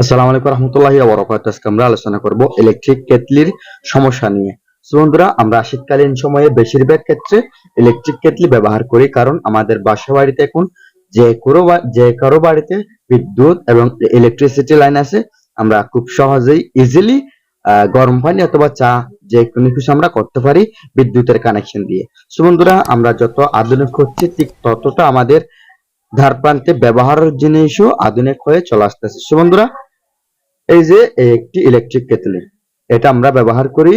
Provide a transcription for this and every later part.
আসসালামু আলাইকুম রহমতুল্লাহি ওবরাকাত আজকে আমরা আলোচনা করব ইলেকট্রিক কেটলির সমস্যা নিয়ে। বন্ধুরা, আমরা শীতকালীন সময়ে বেশিরভাগ ক্ষেত্রে ইলেকট্রিক কেটলি ব্যবহার করি কারণ আমাদের বাসা বাড়িতে এখন যে বা- যে কারও বাড়িতে বিদ্যুৎ এবং ইলেকট্রিসিটি লাইন আছে, আমরা খুব সহজেই ইজিলি গরম পানি অথবা চা যে কোনো কিছু আমরা করতে পারি বিদ্যুতের কানেকশন দিয়ে। সো বন্ধুরা, আমরা যত আধুনিক হচ্ছি, ঠিক ততটা আমাদের ধার প্রান্তে ব্যবহারের জিনিসও আধুনিক হয়ে চলে আসতেছে। সো বন্ধুরা এই যে একটি ইলেকট্রিক কেটলি এটা আমরা ব্যবহার করি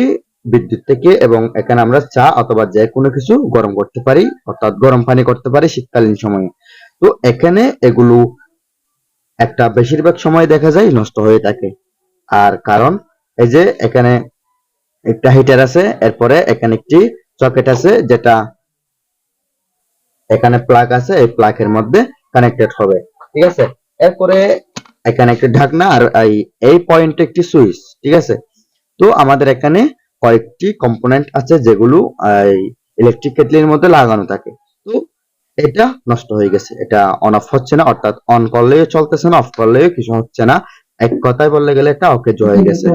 বিদ্যুৎ থেকে এবং এখানে আমরা চা অথবা যে কোনো কিছু গরম করতে পারি, অর্থাৎ গরম পানি করতে পারি শীতকালীন সময়ে। তো এখানে এগুলো একটা বেশিরভাগ সময় দেখা যায় নষ্ট হয়ে থাকে। আর কারণ, এই যে এখানে একটা হিটার আছে, এরপরে এখানে একটি সকেট আছে যেটা এখানে প্লাগ আছে, এই প্লাগের মধ্যে কানেক্টেড হবে। ঠিক আছে? এরপরে এখানে একটা ঢাকনা আর এই পয়েন্টে একটি সুইচ ঠিক আছে? তো আমাদের এখানে কয়েকটি কম্পোনেন্ট আছে যেগুলো ইলেকট্রিক কেটলির মধ্যে লাগানো থাকে। তো এটা নষ্ট হয়ে গেছে। এটা অন অফ হচ্ছে না, অর্থাৎ অন করলেও চলতেছে না অফ করলেও কিছু হচ্ছে না। এক কথায় বললে গেলে এটা অকেজ হয়ে গেছে।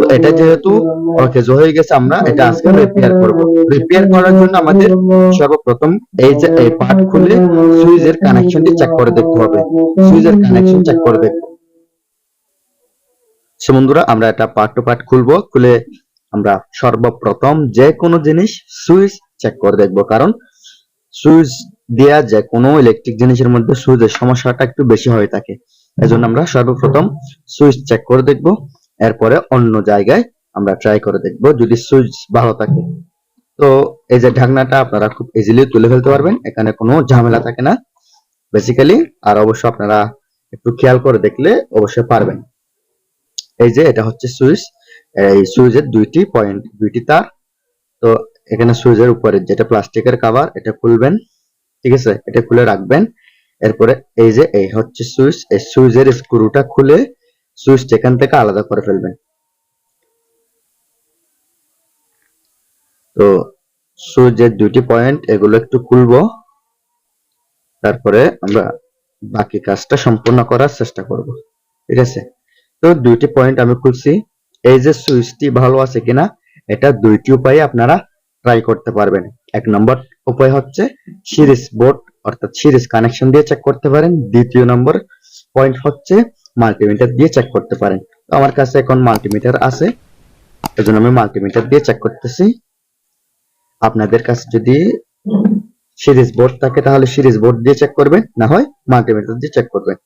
তো এটা যেহেতু অকেজ হয়ে গেছে আমরা এটা আজকে রিপেয়ার করব। রিপেয়ার করার জন্য আমাদের সর্বপ্রথম এই যে এই পার্ট খুলে সুইচের কানেকশনটি চেক করে দেখতে হবে। সুইচের কানেকশন চেক করে দেখব সে বন্ধুরা আমরা এটা পার্ট টু পার্ট খুলবো খুলে আমরা সর্বপ্রথম যে কোনো জিনিস সুইচ চেক করে দেখব। কারণ সুইচ দেয়া যে কোনো ইলেকট্রিক জিনিসের মধ্যে সুইচের সমস্যাটা একটু বেশি হয়ে থাকে। এজন্য আমরা সর্বপ্রথম সুইচ চেক করে দেখব। এরপরে অন্য জায়গায় আমরা ট্রাই করে দেখব যদি সুইচ ভালো থাকে। তো এই যে ঢাকনাটা আপনারা খুব ইজিলি তুলে ফেলতে পারবেন, এখানে কোনো ঝামেলা থাকে না। বেসিক্যালি আর অবশ্য আপনারা একটু খেয়াল করে দেখলে অবশ্যই পারবেন। এই যে এটা হচ্ছে সুইচ, এই সুইচের দুইটি পয়েন্ট দুইটি তার। তো এখানে সুইচের উপরে যেটা প্লাস্টিকের কভার এটা খুলবেন, ঠিক আছে? এটা খুলে রাখবেন। এরপরে এই যে এই হচ্ছে সুইচ, এই সুইচের স্ক্রুটা খুলে সুইচ এখান থেকে আলাদা করে ফেলবেন। তো সুইচের দুইটি পয়েন্ট, এগুলো একটু খুলবো। তারপরে আমরা বাকি কাজটা সম্পূর্ণ করার চেষ্টা করব। ঠিক আছে? তো দুইটি পয়েন্ট আমি খুলছি। এই যে সুইচটি ভালো আছে কিনা, এটা দুইটি উপায়ে আপনারা ট্রাই করতে পারবেন। এক নম্বর উপায় হচ্ছে সিরিজ বোর্ড অর্থাৎ সিরিজ কানেকশন দিয়ে চেক করতে পারেন। দ্বিতীয় নম্বর পয়েন্ট হচ্ছে মাল্টিমিটার দিয়ে চেক করতে পারেন। তো আমার কাছে এখন মাল্টিমিটার আছে, এজন্য আমি মাল্টিমিটার দিয়ে চেক করতেছি। আপনাদের কাছে যদি সিরিজ বোর্ড থাকে, তাহলে সিরিজ বোর্ড দিয়ে চেক করবেন, না হয় মাল্টিমিটার দিয়ে চেক করবেন।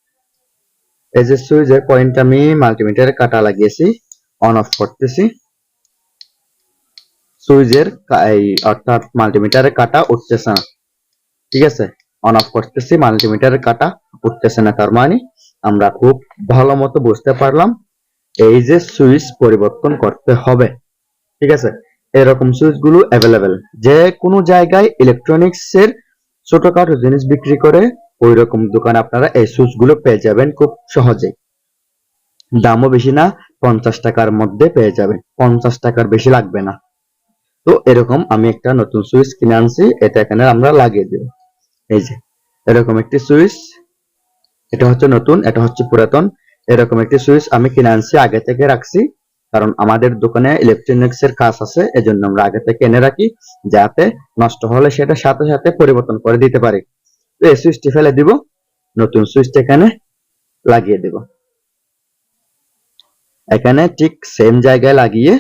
এই যে সুইচের পয়েন্ট আমি মাল্টিমিটারে কাটা লাগিয়েছি অন অফ করতেছি। সুইচের অর্থাৎ মাল্টিমিটারে কাটা উঠতেছে না। ঠিক আছে? অন অফ করতেছি মাল্টিমিটারের কাটা উঠতেছে না তার মানে আমরা খুব ভালো মতো বুঝতে পারলাম এই যে সুইচ পরিবর্তন করতে হবে। ঠিক আছে? এরকম সুইচগুলো অ্যাভেলেবেল যে কোনো জায়গায় ইলেকট্রনিক্স এর ছোটখাটো জিনিস বিক্রি করে ওই রকম দোকানে আপনারা এই সুইচগুলো পেয়ে যাবেন খুব সহজেই। দামও বেশি না, পঞ্চাশ টাকার মধ্যে পেয়ে যাবেন। পঞ্চাশ টাকার বেশি লাগবে না। তো এরকম আমি একটা নতুন সুইচ কিনে আনছি, এটা এখানে আমরা লাগিয়ে দেব। এই যে, এরকম একটি সুইচ। এটা হচ্ছে নতুন, এটা হচ্ছে পুরাতন। এরকম একটি সুইচ আমি কিনে আনছি, আগে থেকে রাখছি। কারণ আমাদের দোকানে ইলেকট্রনিক্স এর কাজ আছে, এজন্য আমরা আগে থেকে এনে রাখি, যাতে নষ্ট হলে সেটা সাথে সাথে পরিবর্তন করে দিতে পারি। তো এই সুইচটি ফেলে দিব, নতুন সুইচটা এখানে লাগিয়ে দেব। এখানে ঠিক সেম জায়গায় লাগিয়ে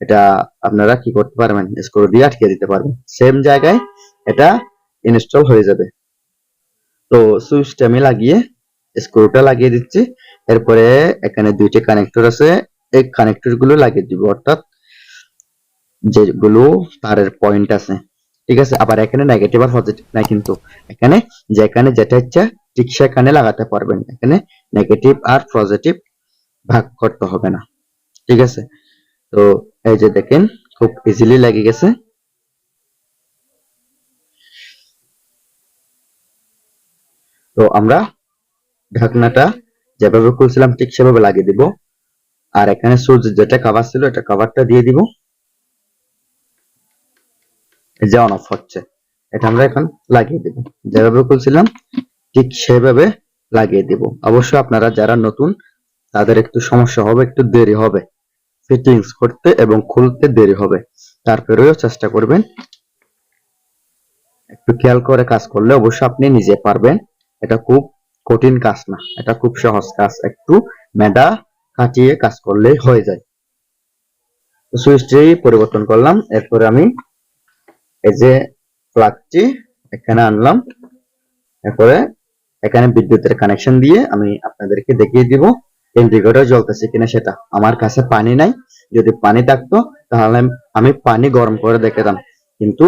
এটা আপনারা কি করতে পারবেন স্ক্রু দিয়ে আটকে দিতে পারবেন। সেম জায়গায় এটা ইনস্টল হয়ে যাবে। তো সুইচটা আমি লাগিয়ে স্ক্রুটা লাগিয়ে দিচ্ছি। এরপরে এখানে দুইটি কানেক্টর আছে, এই কানেক্টরগুলো লাগিয়ে দিব, অর্থাৎ যেগুলো তারের পয়েন্ট আছে। ঠিক আছে? আবার এখানে নেগেটিভ আর পজিটিভ নাই কিন্তু। এখানে যেখানে যেটা ইচ্ছা, ঠিক সেখানে লাগাতে পারবেন। এখানে নেগেটিভ আর পজিটিভ ভাগ করতে হবে না। ঠিক আছে? তো এই যে দেখেন, খুব ইজিলি লেগে গেছে। তো আমরা ঢাকনাটা যেভাবে খুলছিলাম ঠিক সেভাবে লাগিয়ে দিব। আর এখানে সুইচ যেটা কভার ছিল, এটা কভারটা দিয়ে দিব। যে অন অফ হচ্ছে। এটা আমরা এখন লাগিয়ে দিব। যেভাবে খুলছিলাম, ঠিক সেভাবে লাগিয়ে দিব। অবশ্যই আপনারা যারা নতুন, তাদের একটু সমস্যা হবে, একটু দেরি হবে। ফিটিংস করতে এবং খুলতে দেরি হবে। তারপরেও চেষ্টা করবেন। একটু খেয়াল করে কাজ করলে অবশ্যই আপনি নিজে পারবেন। এটা খুব কঠিন কাজ না। এটা খুব সহজ কাজ। একটু মেধা খাটিয়ে কাজ করলেই হয়ে যায়। সুইচটি পরিবর্তন করলাম। এরপরে আমি এই যে প্লাগটি এখানে আনলাম। এরপরে এখানে বিদ্যুতের কানেকশন দিয়ে আমি আপনাদেরকে দেখিয়ে দিব ইন্ডিকেটর জ্বলতেছে কিনা সেটা। আমার কাছে পানি নাই। যদি পানি থাকতো, তাহলে আমি পানি গরম করে দেখাতাম। কিন্তু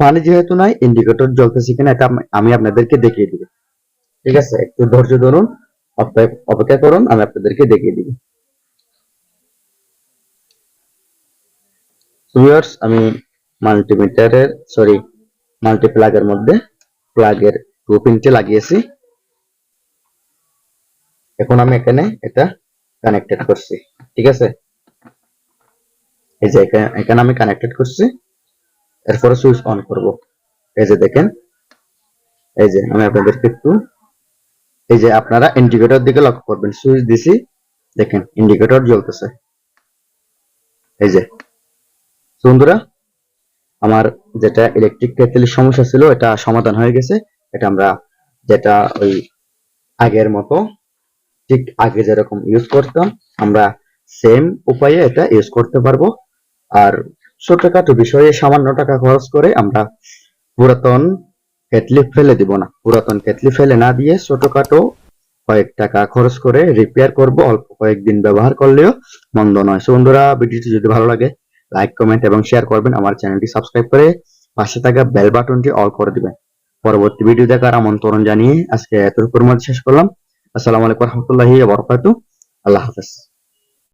পানি যেহেতু নাই ইন্ডিকেটর জ্বলতেছে কিনা এটা আমি- আপনাদেরকে দেখিয়ে দিব। ঠিক আছে? একটু ধৈর্য ধরুন অপেক্ষা করুন, আমি আপনাদেরকে দেখিয়ে দিব। ভিউয়ার্স আমি মাল্টিমিটারের সরি মাল্টি প্লাগের মধ্যে প্লাগের টু পিনটি লাগিয়েছি। এখন আমি এখানে এটা কানেক্টেড করছি। ঠিক আছে? এই যে এখানে আমি কানেক্টেড করছি। এরপরে সুইচ অন করব। এই যে দেখেন, এই যে আমি আপনাদেরকে একটু, এই যে আপনারা ইন্ডিকেটর দিকে লক্ষ্য করবেন। সুইচ দিছি, দেখেন ইন্ডিকেটর জ্বলতেছে। এই যে, বন্ধুরা, আমার যেটা ইলেকট্রিক কেটলির সমস্যা ছিল, এটা সমাধান হয়ে গেছে। এটা আমরা যেটা ওই আগের মতো, ঠিক আগে যেরকম ইউজ করতাম, আমরা সেম উপায়ে এটা ইউজ করতে পারব। আর ছোটখাটো বিষয়ে সামান্য টাকা খরচ করে আমরা পুরাতন কেটলি ফেলে দিব না। পুরাতন কেটলি ফেলে না দিয়ে ছোটখাটো কয়েক টাকা খরচ করে রিপেয়ার করব। অল্প কয়েকদিন ব্যবহার করলেও মন্দ নয়। সো বন্ধুরা, ভিডিওটি যদি ভালো লাগে লাইক কমেন্ট এবং শেয়ার করবেন। আমার চ্যানেলটি সাবস্ক্রাইব করে পাশে থাকা বেল বাটনটি অল করে দিবেন। পরবর্তী ভিডিও দেখার আমন্ত্রণ জানিয়ে আজকে এতটুকুর মধ্যে শেষ করলাম। আসসালামু আলাইকুম রহমতুল্লাহি বরকাতু আল্লাহ হাফেজ।